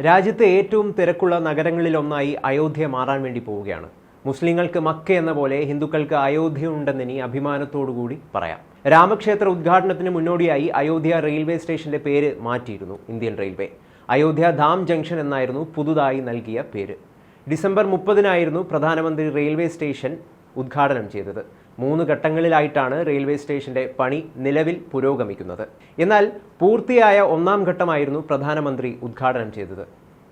രാജ്യത്തെ ഏറ്റവും തിരക്കുള്ള നഗരങ്ങളിലൊന്നായി അയോധ്യ മാറാൻ വേണ്ടി പോവുകയാണ്. മുസ്ലിങ്ങൾക്ക് മക്ക എന്ന പോലെ ഹിന്ദുക്കൾക്ക് അയോധ്യ ഉണ്ടെന്നിനി അഭിമാനത്തോടുകൂടി പറയാം. രാമക്ഷേത്ര ഉദ്ഘാടനത്തിന് മുന്നോടിയായി അയോധ്യ റെയിൽവേ സ്റ്റേഷന്റെ പേര് മാറ്റിയിരുന്നു Indian railway. Ayodhya Dham junction എന്നായിരുന്നു പുതുതായി നൽകിയ പേര്. ഡിസംബർ മുപ്പതിനായിരുന്നു പ്രധാനമന്ത്രി റെയിൽവേ സ്റ്റേഷൻ ഉദ്ഘാടനം ചെയ്തത്. മൂന്ന് ഘട്ടങ്ങളിലായിട്ടാണ് റെയിൽവേ സ്റ്റേഷന്റെ പണി നിലവിൽ പുരോഗമിക്കുന്നത്. എന്നാൽ പൂർത്തിയായ ഒന്നാം ഘട്ടമായിരുന്നു പ്രധാനമന്ത്രി ഉദ്ഘാടനം ചെയ്തത്.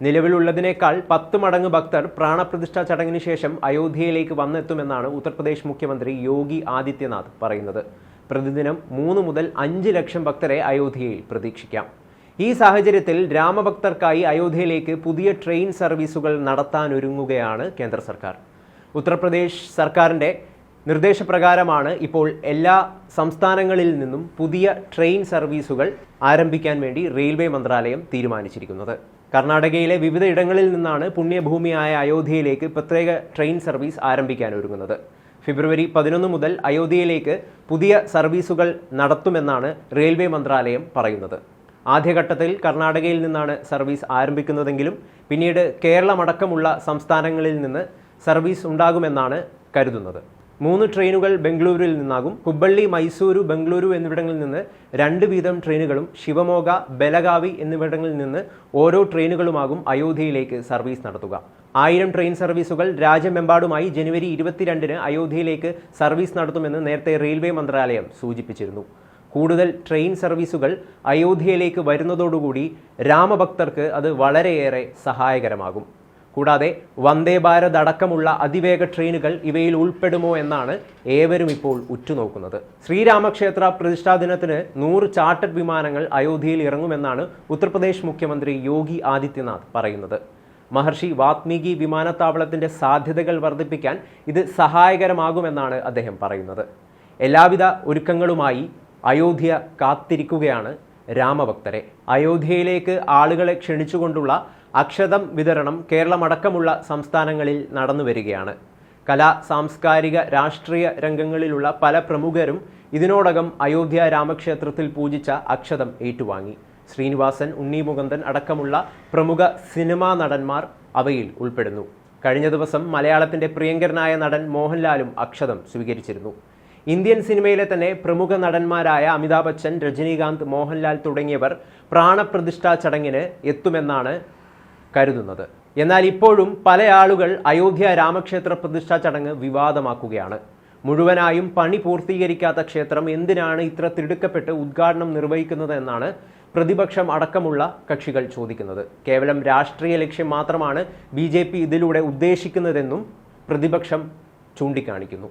നിലവിലുള്ളതിനേക്കാൾ പത്ത് മടങ്ങ് ഭക്തർ പ്രാണപ്രതിഷ്ഠാ ചടങ്ങിന് ശേഷം അയോധ്യയിലേക്ക് വന്നെത്തുമെന്നാണ് ഉത്തർപ്രദേശ് മുഖ്യമന്ത്രി യോഗി ആദിത്യനാഥ് പറയുന്നത്. പ്രതിദിനം മൂന്ന് മുതൽ അഞ്ച് ലക്ഷം ഭക്തരെ അയോധ്യയിൽ പ്രതീക്ഷിക്കാം. ഈ സാഹചര്യത്തിൽ രാമഭക്തർക്കായി അയോധ്യയിലേക്ക് പുതിയ ട്രെയിൻ സർവീസുകൾ നടത്താനൊരുങ്ങുകയാണ് കേന്ദ്ര സർക്കാർ. ഉത്തർപ്രദേശ് സർക്കാരിന്റെ നിർദ്ദേശപ്രകാരമാണ് ഇപ്പോൾ എല്ലാ സംസ്ഥാനങ്ങളിൽ നിന്നും പുതിയ ട്രെയിൻ സർവീസുകൾ ആരംഭിക്കാൻ വേണ്ടി റെയിൽവേ മന്ത്രാലയം തീരുമാനിച്ചിരിക്കുന്നത്. കർണാടകയിലെ വിവിധ ഇടങ്ങളിൽ നിന്നാണ് പുണ്യഭൂമിയായ അയോധ്യയിലേക്ക് പ്രത്യേക ട്രെയിൻ സർവീസ് ആരംഭിക്കാൻ ഒരുങ്ങുന്നത്. ഫെബ്രുവരി പതിനൊന്ന് മുതൽ അയോധ്യയിലേക്ക് പുതിയ സർവീസുകൾ നടത്തുമെന്നാണ് റെയിൽവേ മന്ത്രാലയം പറയുന്നത്. ആദ്യഘട്ടത്തിൽ കർണാടകയിൽ നിന്നാണ് സർവീസ് ആരംഭിക്കുന്നതെങ്കിലും പിന്നീട് കേരളമടക്കമുള്ള സംസ്ഥാനങ്ങളിൽ നിന്ന് സർവീസ് ഉണ്ടാകുമെന്നാണ് കരുതുന്നത്. മൂന്ന് ട്രെയിനുകൾ ബംഗളൂരുവിൽ നിന്നാകും. ഹുബ്ബള്ളി മൈസൂരു ബംഗളൂരു എന്നിവിടങ്ങളിൽ നിന്ന് രണ്ട് വീതം ട്രെയിനുകളും ശിവമോഗ ബലഗാവി എന്നിവിടങ്ങളിൽ നിന്ന് ഓരോ ട്രെയിനുകളുമാകും അയോധ്യയിലേക്ക് സർവീസ് നടത്തുക. ആയിരം ട്രെയിൻ സർവീസുകൾ രാജ്യമെമ്പാടുമായി ജനുവരി ഇരുപത്തിരണ്ടിന് അയോധ്യയിലേക്ക് സർവീസ് നടത്തുമെന്ന് നേരത്തെ റെയിൽവേ മന്ത്രാലയം സൂചിപ്പിച്ചിരുന്നു. കൂടുതൽ ട്രെയിൻ സർവീസുകൾ അയോധ്യയിലേക്ക് വരുന്നതോടുകൂടി രാമഭക്തർക്ക് അത് വളരെയേറെ സഹായകരമാകും. കൂടാതെ വന്ദേ ഭാരത് അടക്കമുള്ള അതിവേഗ ട്രെയിനുകൾ ഇവയിൽ ഉൾപ്പെടുമോ എന്നാണ് ഏവരും ഇപ്പോൾ ഉറ്റുനോക്കുന്നത്. ശ്രീരാമക്ഷേത്ര പ്രതിഷ്ഠാ ദിനത്തിന് നൂറ് ചാർട്ടഡ് വിമാനങ്ങൾ അയോധ്യയിൽ ഇറങ്ങുമെന്നാണ് ഉത്തർപ്രദേശ് മുഖ്യമന്ത്രി യോഗി ആദിത്യനാഥ് പറയുന്നത്. മഹർഷി വാത്മീകി വിമാനത്താവളത്തിന്റെ സാധ്യതകൾ വർദ്ധിപ്പിക്കാൻ ഇത് സഹായകരമാകുമെന്നാണ് അദ്ദേഹം പറയുന്നത്. എല്ലാവിധ ഒരുക്കങ്ങളുമായി അയോധ്യ കാത്തിരിക്കുകയാണ് രാമഭക്തരെ. അയോധ്യയിലേക്ക് ആളുകളെ ക്ഷണിച്ചുകൊണ്ടുള്ള അക്ഷതം വിതരണം കേരളമടക്കമുള്ള സംസ്ഥാനങ്ങളിൽ നടന്നു വരികയാണ്. കലാ സാംസ്കാരിക രാഷ്ട്രീയ രംഗങ്ങളിലുള്ള പല പ്രമുഖരും ഇതിനോടകം അയോധ്യ രാമക്ഷേത്രത്തിൽ പൂജിച്ച അക്ഷതം ഏറ്റുവാങ്ങി. ശ്രീനിവാസൻ ഉണ്ണി മുകുന്ദൻ അടക്കമുള്ള പ്രമുഖ സിനിമാ നടന്മാർ അവയിൽ ഉൾപ്പെടുന്നു. കഴിഞ്ഞ ദിവസം മലയാളത്തിന്റെ പ്രിയങ്കരനായ നടൻ മോഹൻലാലും അക്ഷതം സ്വീകരിച്ചിരുന്നു. ഇന്ത്യൻ സിനിമയിലെ തന്നെ പ്രമുഖ നടന്മാരായ അമിതാഭ് ബച്ചൻ രജനീകാന്ത് മോഹൻലാൽ തുടങ്ങിയവർ പ്രാണപ്രതിഷ്ഠാ ചടങ്ങിന് എത്തുമെന്നാണ് കരുതുന്നത്. എന്നാൽ ഇപ്പോഴും പല ആളുകൾ അയോധ്യ രാമക്ഷേത്ര പ്രതിഷ്ഠാ ചടങ്ങ് വിവാദമാക്കുകയാണ്. മുഴുവനായും പണി പൂർത്തീകരിക്കാത്ത ക്ഷേത്രം എന്തിനാണ് ഇത്ര തിടുക്കപ്പെട്ട് ഉദ്ഘാടനം നിർവഹിക്കുന്നത് എന്നാണ് പ്രതിപക്ഷം അടക്കമുള്ള കക്ഷികൾ ചോദിക്കുന്നത്. കേവലം രാഷ്ട്രീയ ലക്ഷ്യം മാത്രമാണ് ബി ഇതിലൂടെ ഉദ്ദേശിക്കുന്നതെന്നും പ്രതിപക്ഷം ചൂണ്ടിക്കാണിക്കുന്നു.